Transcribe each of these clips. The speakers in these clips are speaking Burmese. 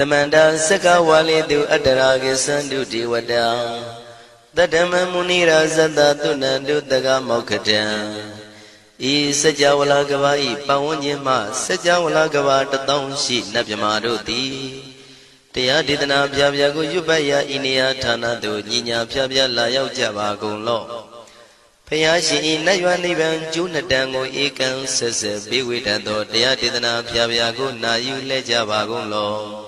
တမန္တာစကဝါလိတုအတ္တရာကိသန္တုဒေဝတာတတ္တမမုနိရာဇတသုဏန္တုတကမောက္ခတံဤစัจ java လာကဘာဤပဝန်းကျင်မှစัจ java လာကဘာတထောင်ရှိနတ်မြမာတို့သည်တရားဒေသနာပြပြကိုရွတ်ပတ်ရာဤနေရာဌာနသို့ညီညာပြပြလာရောက်ကြပါကုန်လော့ဖယားရှင်ဤနတ်ရွာနိဗ္ဗာန်ကျိုးနှစ်တန်ကိုဧကံဆက်ဆက်ပေးဝေတတ်သောတရားဒေသနာပြပြကိုနာယူလဲကြပါကုန်လော့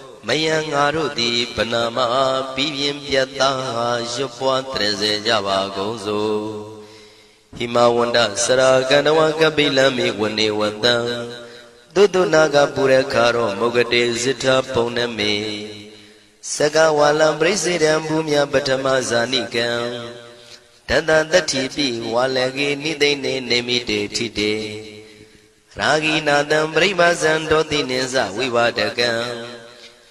မယံငါတို့သည်ဗနာမပြီးပြင်းပြတ်သားရွတ်ပွားတရစေကြပါကုန်စို့ဟိမဝန္ဒစရာကန္တဝကပိလမိဝနေဝတံသုတနာကပုရခါရောမုဂတေဇိထပုံနမေစကဝါလံပရိစေတံဘူမြပထမဇာနိကံတတတတ္ထိပိဝါလကေနိသိနေနေမိတေထိတေရာဂိနာတံပရိပါဇံတောတိနိသဝိဝဒကံ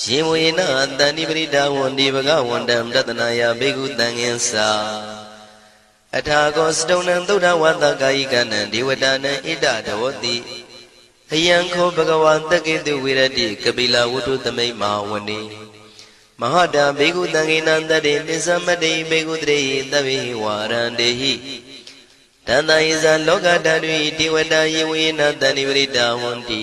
ရှင်ဝေနတန္တိပရိဒါဝန္ဒီဘဂဝန္တံတတနာယဘေကုတံငင်္စာအထာကောစတုံနံသုဒ္ဓဝတ္တကာယိကနံဒေဝတာနံဣဒတဝတိအယံခောဘဂဝါတကေတုဝိရတိကပိလဝတ္ထုသမိတ်မဟာဝနေမဟာတာဘေကုတံငေနံတတေနိသမတေဘေကုတရေသဗ္ဗေဝါရန္တေဟိတန္တယဇာလောကဓာတုဒေဝတာယေဝေနတန္တိပရိတာဝန္တိ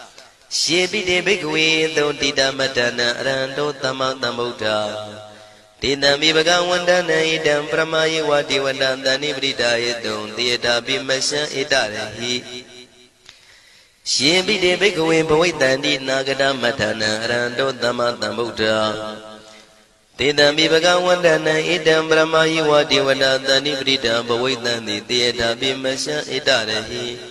ယေပိတေဘိက္ခဝေသုတိတမတနံအရဟံတောသမ္မာသမ္ဗုဒ္ဓတေတံမိဘဂဝန္တနံဣတံပရမယေဝတိဝတံတဏိပရိဒါယေတုံတေတာပိမရှံဣတရဟိရှင်ပိတေဘိက္ခဝေဘဝိတန္တိနာဂတမထနံအရဟံတောသမ္မာသမ္ဗုဒ္ဓတေတံမိဘဂဝန္တနံဣတံပရမယေဝတိဝတံတဏိပရိဒံဘဝိတံတိတေတာပိမရှံဣတရဟိ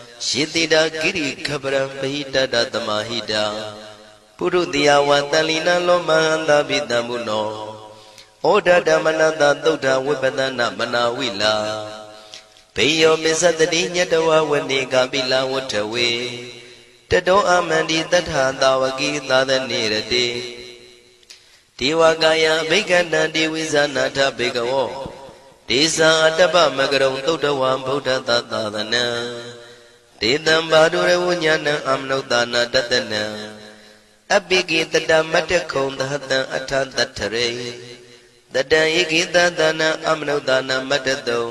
ယေတိတာကိရိခပရံပဟိတတသမာဟိတံပုရုတိယဝတန်လီနလောမဟန္တာပိတံမုနောဩဒဓမ္မနတသုဒ္ဓဝိပဒနာမနာဝိလာဘေယောပစ္စတတိညတဝဝနေကပိလဝထဝေတတောအမန္တိတထသာဝကိသာသနေရတိဒေဝကာယဘိက္ခန္တံဒေဝိဇာနာထဘေကဝောဒေဇာအတ္တပမကရုံသုတ်တဝံဗုဒ္ဓသာသာသနံ ဒေတံဘာဒုရဝဉာဏံအမနုဿာနာတတနံအပိကိတတမတ္တခုံသဟတံအထတထရေတတံဧကိတသနံအမနုဿာနာမတ္တတုံ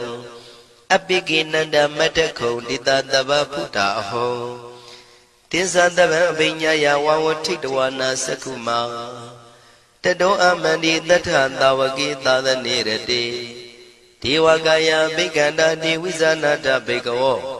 အပိကိနန္ဒမတ္တခုံတိတတဗဖုတာအဟောတိသတဗံအပိညာယဝဝထိတဝနာသကုမာတတောအမန္တိတထသာဝကိသာသနေရတိဒေဝကာယဘိက္ခန္တာတိဝိဇာနာတဘေကဝော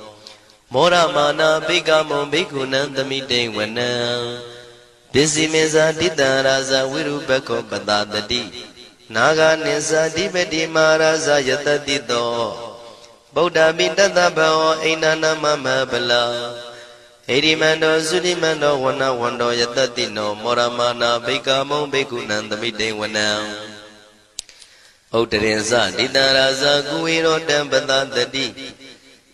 မောရမာနာဘိကမောဘိက္ခုနံသမိတေဝနံပစ္စည်းမေဇာတိတံရာဇဝိရုပခောပတာတတိနာဂာနိသတိပတိမာရာဇယတတိတောဗုဒ္ဓမိတတဘောအိန္ဒနာမမဗလာဣရိမန္တောသုတိမန္တောဝနဝန္တောယတတိနောမောရမာနာဘိကမုံဘိကုဏံသမိတေဝနံဥဒ္ဒရင်ဇတိတံရာဇကုဝေရောတံပတာတတိ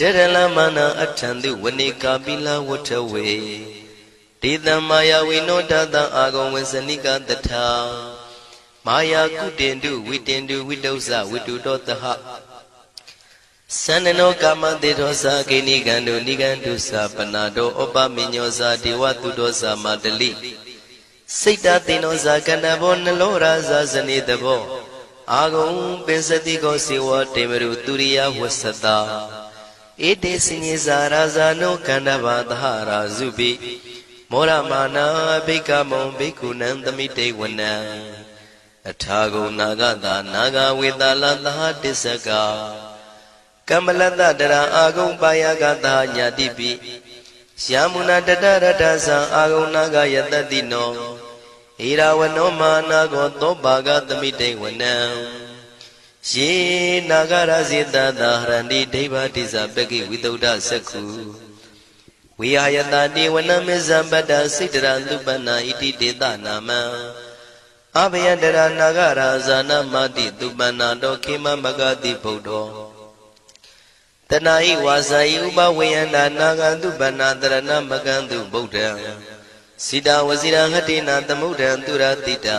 တေရလမနာအထံတုဝနိကာပိလဝထဝေဒေသမာယဝိနောတတအာဂုံဝေစနိကတထာမာယာကုတင်တုဝိတင်တုဝိတုဇဝိတုတောတဟသန္နနောကာမတေသောသာကိနိကံတုနိကံတုသာပနာတောဩပမိညောသာဒေဝတုတောသာမတလိစိတ်တသိနောသာကန္တဘောနလောရာသာဇနေတဘောအာဂုံပင်စတိကောစေဝတေမရုသူရိယဝဆတာ ဧတေစညေဇာရာဇာနောကန္တဘာသဟရာဇုပိမောရမာနာဘိကမုံဘိက္ခုနံသမိတေဝနံအထာဂုံနာဂတာနာဂဝေတလသဟတစ္စကကမ္မလတတရာအာဂုံပါယကတာညာတိပိယာမုနာတတရတသံအာဂုံနာဂယတတိနောဣရာဝနောမာနာကောသောပါကသမိတေဝနံ ယေနာဂရဇေတသာဟရန္တိဒိဗ္ဗတိဇပကိဝိတုဒ္ဓသက္ခုဝိဟာယတတိဝနမေဇံပတ္တစိတရလူပနာဣတိတေတနာမံအဘယတရနာဂရာဇာနမတိသူပနာတောခေမမဂတိဗုဒ္ဓောတဏှာဤဝါစာဤဥပဝေယန္တာနာဂန္တုပဏတရဏမကံတုဗုဒ္ဓံစိတာဝစီရဟတိနာသမုဒ္ဒံသူရတိတာ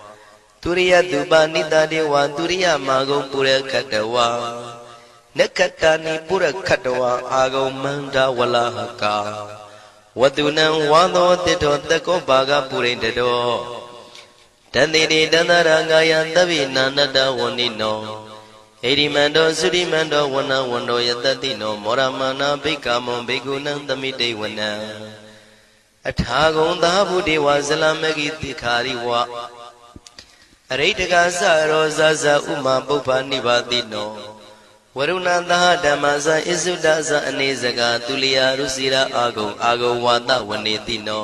သူရိယတုပနိတတေဝသူရိယမာဂုံပုရခတဝါနက္ခတာနိပုရခတဝါအာဂုံမန္တဝလဟကာဝတုနံဝါသောတိတောတကောဘာဂပုရိတတောတန်တိတိတန္တရငါယသဗ္ဗိနာနတဝဏိနောဣရိမန္တောသုရိမန္တောဝနဝန္တောယတတိနောမောရမနာဘိက္ခမုံဘိက္ခုနံသမိတေဝနံအထာဂုံသာဘုဒေဝဇလမဂိတိခာရိဝ အရိတကသရောဇဇဥမာပုပ္ပနိဗ္ဗာတိနောဝရုဏသဟဓမ္မဇဣစုဒဇအနေစကတုလျာရုစီရာအာဂုံအာဂုံဝါဒဝနေတိနော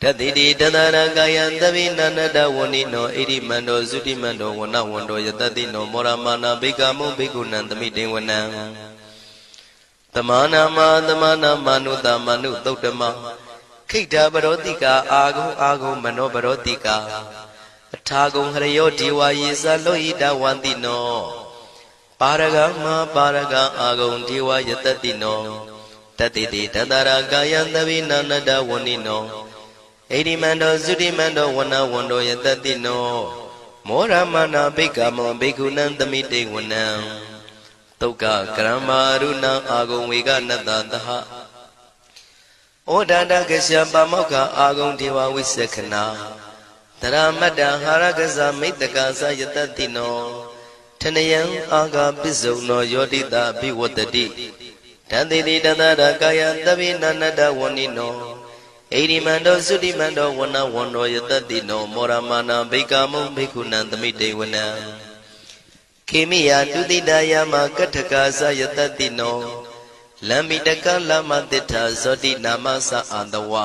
တတိတိတသရကာယံသဗိနန္တဝဏိနောဣရိမန္တောသုတိမန္တောဝနဝန္တောယတတိနောမောရမာနာဘိကမုဘိကုဏံသမိတေဝနံတမနာမတမနာမနုတမနုသုတ်တမခိတ္တပရောတိကာအာဂုအာဂုမနောပရောတိကာအ ထာဂုံဟရယောဒီဝါယေသလောဟိတဝန္တိနောပါရဂမပါရဂအာဂုံဒီဝါယတတိနောတတိတိတတရာကာယံသဗိနန္တဝဏိနောဣတိမန္တောသုတိမန္တောဝနဝန္တောယတတိနောမောရမနာဘိက္ခမောဘိက္ခုနံသမိတေဝနံတုတ်ကကရမရုဏံအာဂုံဝေကနတသဟဩဒန္တကရှပမောက္ခအာဂုံဒေဝဝိသခနာ တရမတ္တဟာရကဇမိတ္တကသယတတိနောထနယံအာဂပစ္စုံနောယောတိတာဘိဝတ္တိတန်တိတိတတရကာယသဗ္ဗိနန္တဝဏိနောဣရိမန္တောသုတိမန္တောဝနဝန္တောယတတိနောမောရမနာဘိကာမုံဘိက္ခုနံသမိတေဝနံခေမိယတုတိတယမကထကာသယတတိနောလမ္မိတကလမတိထာဇောတိနာမသအာတဝါ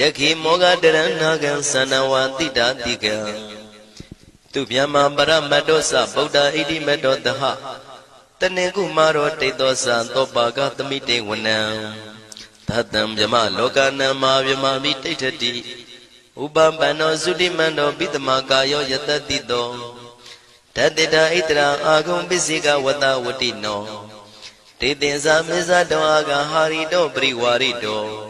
တခိမောဃတရဏဂံသနဝတိတာတိကံသူဗျမပရမတ္တောသဗုဒ္ဓဣတိမတ္တောတဟတနေကုမာရောတိတ်သောသံသောပါကသမိတေဝနံသတံမြမလောကနံမာမြမမိတိဋ္ဌတိဥပပန္နောသုတိမန္တောပိတမကာယောယတတိတောတတေတာဣတရာအာဂုံပစ္စေကဝတဝတိနောတေတင်္ဇာမေဇတောအာဂဟာရိတောပရိဝါရိတော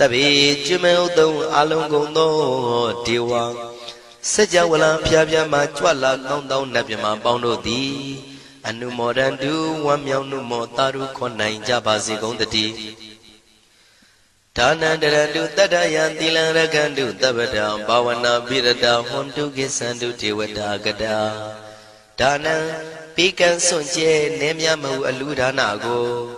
တပိကျွမေဥတုံအလုံးကုန်သောဒေဝစัจ java လံဖျားဖျားမှကြွလာကောင်းသောနတ်မြမပေါင်းတို့သည်အနုမောဒန္တုဝမ်းမြောက်နှုမောတာရုခွန်နိုင်ကြပါစေကုန်တည်းဒါနန္တရတုတတ္တယံသီလံရကန္တုတပ္ပတံဘာဝနာပိရတဟွန်တုကိသန္တုဒေဝတာကတာဒါနံပိကံစွန့်ကျဲနေမြမဟုအလူဒါနကို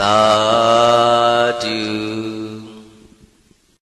သာဓု